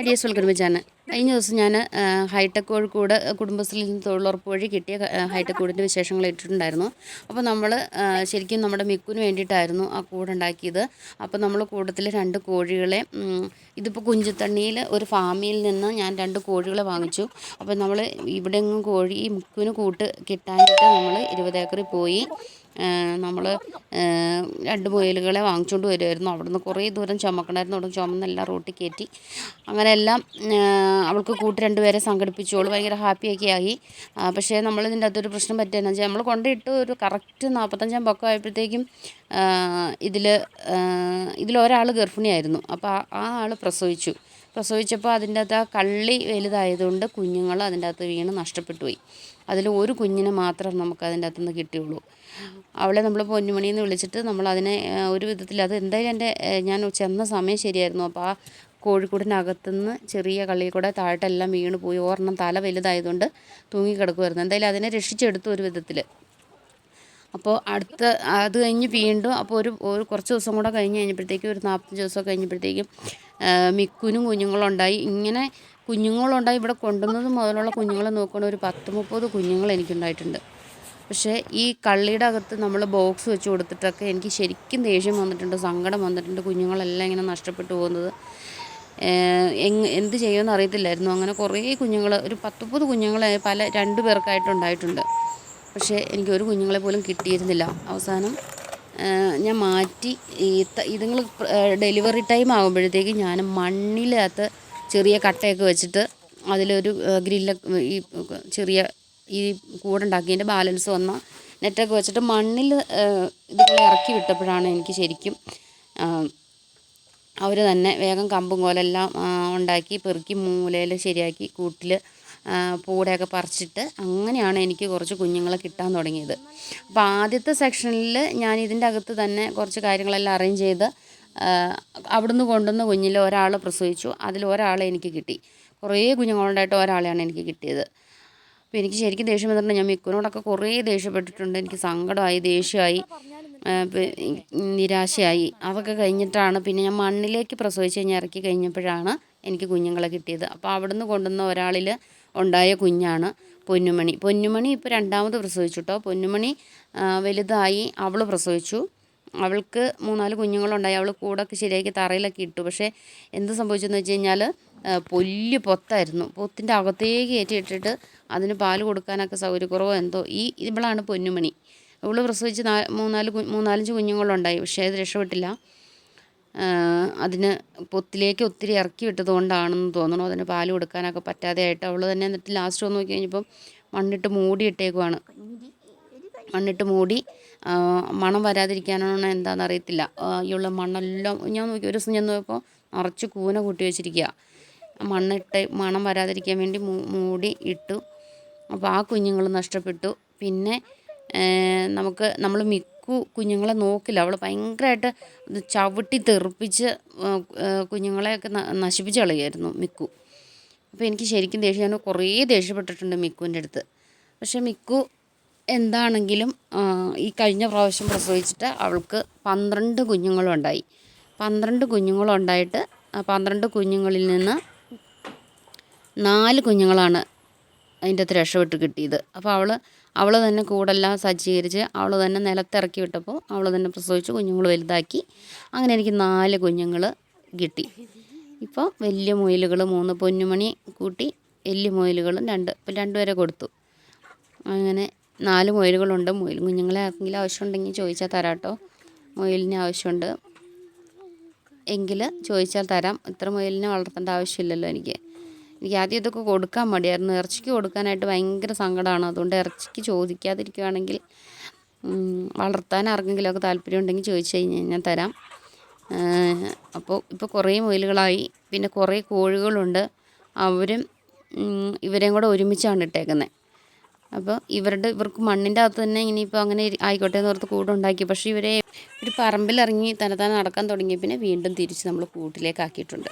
Ideas welcome channel കഴിഞ്ഞ ദിവസം ഞാൻ ഹൈടെക് കോഴിക്കോട് കുടുംബശ്രീയിൽ നിന്ന് തൊഴിലുറപ്പ് വഴി കിട്ടിയ ഹൈടെക് കൂടിന്റെ വിശേഷങ്ങൾ ഇട്ടിട്ടുണ്ടായിരുന്നു. അപ്പോൾ നമ്മൾ ശരിക്കും നമ്മുടെ മിക്കുന് വേണ്ടിയിട്ടായിരുന്നു ആ കൂടുണ്ടാക്കിയത്. അപ്പോൾ നമ്മൾ കൂടത്തിൽ രണ്ട് കോഴികളെ ഇതിപ്പോൾ കുഞ്ചുത്തണ്ണിയിൽ ഒരു ഫാമിൽ നിന്ന് ഞാൻ രണ്ട് കോഴികളെ വാങ്ങിച്ചു. അപ്പോൾ നമ്മൾ ഇവിടെ കോഴി ഈ മിക്കുന് കൂട്ട് കിട്ടാനായിട്ട് നമ്മൾ ഇരുപത് ഏക്കറിൽ പോയി. നമ്മൾ രണ്ട് മുയലുകളെ വാങ്ങിച്ചുകൊണ്ട് വരുമായിരുന്നു അവിടുന്ന് കുറേ ദൂരം ചുമക്കണമായിരുന്നു അവിടെ ചുമന്നെല്ലാം റോട്ടിൽ കയറ്റി. അങ്ങനെ എല്ലാം അവൾക്ക് കൂട്ട് രണ്ടുപേരെ സംഘടിപ്പിച്ചോളൂ ഭയങ്കര ഹാപ്പിയൊക്കെ ആയി. പക്ഷേ നമ്മൾ ഇതിന്റെ അകത്തൊരു പ്രശ്നം പറ്റിയെന്ന് വെച്ചാൽ നമ്മൾ കൊണ്ടിട്ട് ഒരു കറക്റ്റ് നാൽപ്പത്തഞ്ചാം പക്കം ആയപ്പോഴത്തേക്കും ഇതിൽ ഇതിലൊരാൾ ഗർഭിണിയായിരുന്നു. അപ്പോൾ ആ ആൾ പ്രസവിച്ചു. പ്രസവിച്ചപ്പോൾ അതിന്റെ അകത്ത് ആ കള്ളി വലുതായതുകൊണ്ട് കുഞ്ഞുങ്ങൾ അതിന്റെ അകത്ത് വീണ് നഷ്ടപ്പെട്ടു പോയി. അതിൽ ഒരു കുഞ്ഞിനെ മാത്രം നമുക്ക് അതിന്റെ അകത്തുനിന്ന് കിട്ടിയുള്ളൂ. അവളെ നമ്മൾ പൊന്നുമണി എന്ന് വിളിച്ചിട്ട് നമ്മൾ അതിനെ ഒരു വിധത്തിൽ അത് എന്തായാലും എന്റെ ഞാൻ ചെന്ന സമയം ശരിയായിരുന്നു. അപ്പോൾ ആ കോഴിക്കൂടിനകത്തുനിന്ന് ചെറിയ കള്ളിയിൽ കൂടെ താഴ്ത്തെല്ലാം വീണ് പോയി. ഒരെണ്ണം തല വലുതായതുകൊണ്ട് തൂങ്ങിക്കിടക്കുമായിരുന്നു എന്തായാലും അതിനെ രക്ഷിച്ചെടുത്തു ഒരു വിധത്തിൽ. അപ്പോൾ അടുത്ത അത് കഴിഞ്ഞ് വീണ്ടും അപ്പോൾ ഒരു ഒരു കുറച്ച് ദിവസം കൂടെ കഴിഞ്ഞ് കഴിഞ്ഞപ്പോഴത്തേക്കും ഒരു നാൽപ്പത്തഞ്ച് ദിവസം കഴിഞ്ഞപ്പോഴത്തേക്കും മിക്കുനും കുഞ്ഞുങ്ങളുണ്ടായി. ഇങ്ങനെ കുഞ്ഞുങ്ങളുണ്ടായി ഇവിടെ കൊണ്ടുവന്നത് മുതലുള്ള കുഞ്ഞുങ്ങളെ നോക്കുകയാണെങ്കിൽ ഒരു പത്ത് മുപ്പത് കുഞ്ഞുങ്ങൾ എനിക്കുണ്ടായിട്ടുണ്ട്. പക്ഷേ ഈ കള്ളിയുടെ അകത്ത് നമ്മൾ ബോക്സ് വെച്ച് കൊടുത്തിട്ടൊക്കെ എനിക്ക് ശരിക്കും ദേഷ്യം വന്നിട്ടുണ്ട് സങ്കടം വന്നിട്ടുണ്ട് കുഞ്ഞുങ്ങളെല്ലാം ഇങ്ങനെ നഷ്ടപ്പെട്ടു പോകുന്നത്. എന്ത് ചെയ്യുമെന്ന് അറിയത്തില്ലായിരുന്നു. അങ്ങനെ കുറേ കുഞ്ഞുങ്ങൾ ഒരു പത്തുമുപ്പത് കുഞ്ഞുങ്ങൾ പല രണ്ട് പേർക്കായിട്ടുണ്ടായിട്ടുണ്ട് പക്ഷേ എനിക്ക് ഒരു കുഞ്ഞുങ്ങളെ പോലും കിട്ടിയിരുന്നില്ല. അവസാനം ഞാൻ മാറ്റി ഈ ഇതുങ്ങൾ ഡെലിവറി ടൈം ആകുമ്പോഴത്തേക്ക് ഞാൻ മണ്ണിലകത്ത് ചെറിയ കട്ടയൊക്കെ വെച്ചിട്ട് അതിലൊരു ഗ്രില്ല ഈ ചെറിയ ഈ കൂടുണ്ടാക്കിയതിന്റെ ബാലൻസ് വന്ന നെറ്റൊക്കെ വെച്ചിട്ട് മണ്ണിൽ ഇതുങ്ങളെ ഇറക്കി വിട്ടപ്പോഴാണ് എനിക്ക് ശരിക്കും അവർ തന്നെ വേഗം കമ്പും കോലെല്ലാം ഉണ്ടാക്കി പെറുക്കി മൂലയിൽ ശരിയാക്കി കൂട്ടിൽ പൂടയൊക്കെ പറിച്ചിട്ട് അങ്ങനെയാണ് എനിക്ക് കുറച്ച് കുഞ്ഞുങ്ങളെ കിട്ടാൻ തുടങ്ങിയത്. അപ്പോൾ ആദ്യത്തെ സെക്ഷനിൽ ഞാൻ ഇതിന്റെ അകത്ത് തന്നെ കുറച്ച് കാര്യങ്ങളെല്ലാം അറേഞ്ച് ചെയ്ത് അവിടുന്ന് കൊണ്ടുവന്ന കുഞ്ഞിൽ ഒരാൾ പ്രസവിച്ചു. അതിൽ ഒരാളെ എനിക്ക് കിട്ടി. കുറേ കുഞ്ഞുങ്ങളുണ്ടായിട്ട് ഒരാളെയാണ് എനിക്ക് കിട്ടിയത്. അപ്പോൾ എനിക്ക് ശരിക്കും ദേഷ്യം വന്നിട്ടുണ്ട്. ഞാൻ മിക്കുനോടൊക്കെ കുറേ ദേഷ്യപ്പെട്ടിട്ടുണ്ട്. എനിക്ക് സങ്കടമായി ദേഷ്യമായി നിരാശയായി. അതൊക്കെ കഴിഞ്ഞിട്ടാണ് പിന്നെ ഞാൻ മണ്ണിലേക്ക് പ്രസവിച്ച് കഴിഞ്ഞ് ഇറക്കി കഴിഞ്ഞപ്പോഴാണ് എനിക്ക് കുഞ്ഞുങ്ങളെ കിട്ടിയത്. അപ്പോൾ അവിടുന്ന് കൊണ്ടുവന്ന ഒരാളിൽ ഉണ്ടായ കുഞ്ഞാണ് പൊന്നുമണി. പൊന്നുമണി ഇപ്പോൾ രണ്ടാമത് പ്രസവിച്ചു കേട്ടോ പൊന്നുമണി വലുതായി അവൾ പ്രസവിച്ചു. അവൾക്ക് മൂന്നാൽ കുഞ്ഞുങ്ങളുണ്ടായി. അവൾ കൂടൊക്കെ ശരിയാക്കി തറയിലൊക്കെ ഇട്ടു. പക്ഷേ എന്ത് സംഭവിച്ചെന്ന് വെച്ച് കഴിഞ്ഞാൽ പൊല്ല് പൊത്തായിരുന്നു. പൊത്തിന്റെ അകത്തേക്ക് കയറ്റി ഇട്ടിട്ട് അതിന് പാൽ കൊടുക്കാനൊക്കെ സൗകര്യക്കുറവോ എന്തോ. ഈ ഇവളാണ് പൊന്നുമണി. ഇവൾ പ്രസവിച്ച് നാ മൂന്നാൽ മൂന്നാലഞ്ച് കുഞ്ഞുങ്ങളുണ്ടായി. പക്ഷേ അത് രക്ഷപ്പെട്ടില്ല. അതിന് പൊത്തിലേക്ക് ഒത്തിരി ഇറക്കി വിട്ടത് കൊണ്ടാണെന്ന് തോന്നുന്നു അതിന് പാൽ കൊടുക്കാനൊക്കെ പറ്റാതെയായിട്ട് അവൾ തന്നെ എന്നിട്ട് ലാസ്റ്റ് വന്ന് നോക്കി കഴിഞ്ഞപ്പം മണ്ണിട്ട് മൂടി ഇട്ടേക്കുവാണ്. മണ്ണിട്ട് മൂടി മണം വരാതിരിക്കാനാണ് എന്താണെന്ന് അറിയത്തില്ല. ഉള്ള മണ്ണെല്ലാം ഞാൻ നോക്കി ഒരു ദിവസം ഞാൻ നോക്കിയപ്പോൾ നിറച്ച് കൂന കൂട്ടി വെച്ചിരിക്കുക മണ്ണിട്ട് മണം വരാതിരിക്കാൻ വേണ്ടി മൂടി ഇട്ടു. അപ്പോൾ ആ കുഞ്ഞുങ്ങൾ നഷ്ടപ്പെട്ടു. പിന്നെ നമുക്ക് നമ്മൾ മിക്കു കുഞ്ഞുങ്ങളെ നോക്കില്ല. അവൾ ഭയങ്കരമായിട്ട് ചവിട്ടി തെറിപ്പിച്ച് കുഞ്ഞുങ്ങളെയൊക്കെ നശിപ്പിച്ച് കളയായിരുന്നു മിക്കു. അപ്പോൾ എനിക്ക് ശരിക്കും ദേഷ്യം. ഞാൻ കുറേ ദേഷ്യപ്പെട്ടിട്ടുണ്ട് മിക്കുവിന്റെ അടുത്ത്. പക്ഷേ മിക്കു എന്താണെങ്കിലും ഈ കഴിഞ്ഞ പ്രാവശ്യം പ്രസവിച്ചിട്ട് അവൾക്ക് പന്ത്രണ്ട് കുഞ്ഞുങ്ങളുണ്ടായി പന്ത്രണ്ട് കുഞ്ഞുങ്ങളുണ്ടായിട്ട് പന്ത്രണ്ട് കുഞ്ഞുങ്ങളിൽ നിന്ന് നാല് കുഞ്ഞുങ്ങളാണ് അതിന്റെ അകത്ത് രക്ഷപ്പെട്ട് കിട്ടിയത്. അപ്പോൾ അവൾ അവൾ തന്നെ കൂടെല്ലാം സജ്ജീകരിച്ച് അവൾ തന്നെ നിലത്തിറക്കി വിട്ടപ്പോൾ അവൾ തന്നെ പ്രസവിച്ച് കുഞ്ഞുങ്ങൾ വലുതാക്കി. അങ്ങനെ എനിക്ക് നാല് കുഞ്ഞുങ്ങൾ കിട്ടി. ഇപ്പോൾ വലിയ മുയലുകൾ മൂന്ന് പൊന്നുമണി കൂട്ടി വലിയ മുയലുകളും രണ്ട് ഇപ്പം രണ്ടുപേരെ കൊടുത്തു. അങ്ങനെ നാല് മുയലുകളുണ്ട്. മുയൽ കുഞ്ഞുങ്ങളെ ആർക്കെങ്കിലും ആവശ്യമുണ്ടെങ്കിൽ ചോദിച്ചാൽ തരാം കേട്ടോ മുയലിന് ആവശ്യമുണ്ട്. എങ്കിൽ ചോദിച്ചാൽ തരാം. ഇത്ര മുയലിനെ വളർത്തേണ്ട ആവശ്യമില്ലല്ലോ എനിക്ക്. എനിക്ക് ആദ്യം ഇതൊക്കെ കൊടുക്കാൻ മടിയായിരുന്നു. ഇറച്ചിക്ക് കൊടുക്കാനായിട്ട് ഭയങ്കര സങ്കടമാണ് അതുകൊണ്ട് ഇറച്ചിക്ക് ചോദിക്കാതിരിക്കുകയാണെങ്കിൽ വളർത്താൻ ആർക്കെങ്കിലുമൊക്കെ താല്പര്യം ഉണ്ടെങ്കിൽ ചോദിച്ചു കഴിഞ്ഞാൽ ഞാൻ തരാം. അപ്പോൾ ഇപ്പോൾ കുറേ മുയലുകളായി. പിന്നെ കുറേ കോഴികളുണ്ട്. അവരും ഇവരെയും കൂടെ ഒരുമിച്ചാണ് ഇട്ടേക്കുന്നത് അപ്പോൾ ഇവരുടെ ഇവർക്ക് മണ്ണിന്റെ അകത്ത് തന്നെ ഇനിയിപ്പോൾ അങ്ങനെ ആയിക്കോട്ടെ എന്ന് ഓർത്ത് കൂടുണ്ടാക്കി പക്ഷേ ഇവരെ ഒരു പറമ്പിലിറങ്ങി തന്നെത്താനെ നടക്കാൻ തുടങ്ങിയ പിന്നെ വീണ്ടും തിരിച്ച് നമ്മൾ കൂട്ടിലേക്ക് ആക്കിയിട്ടുണ്ട്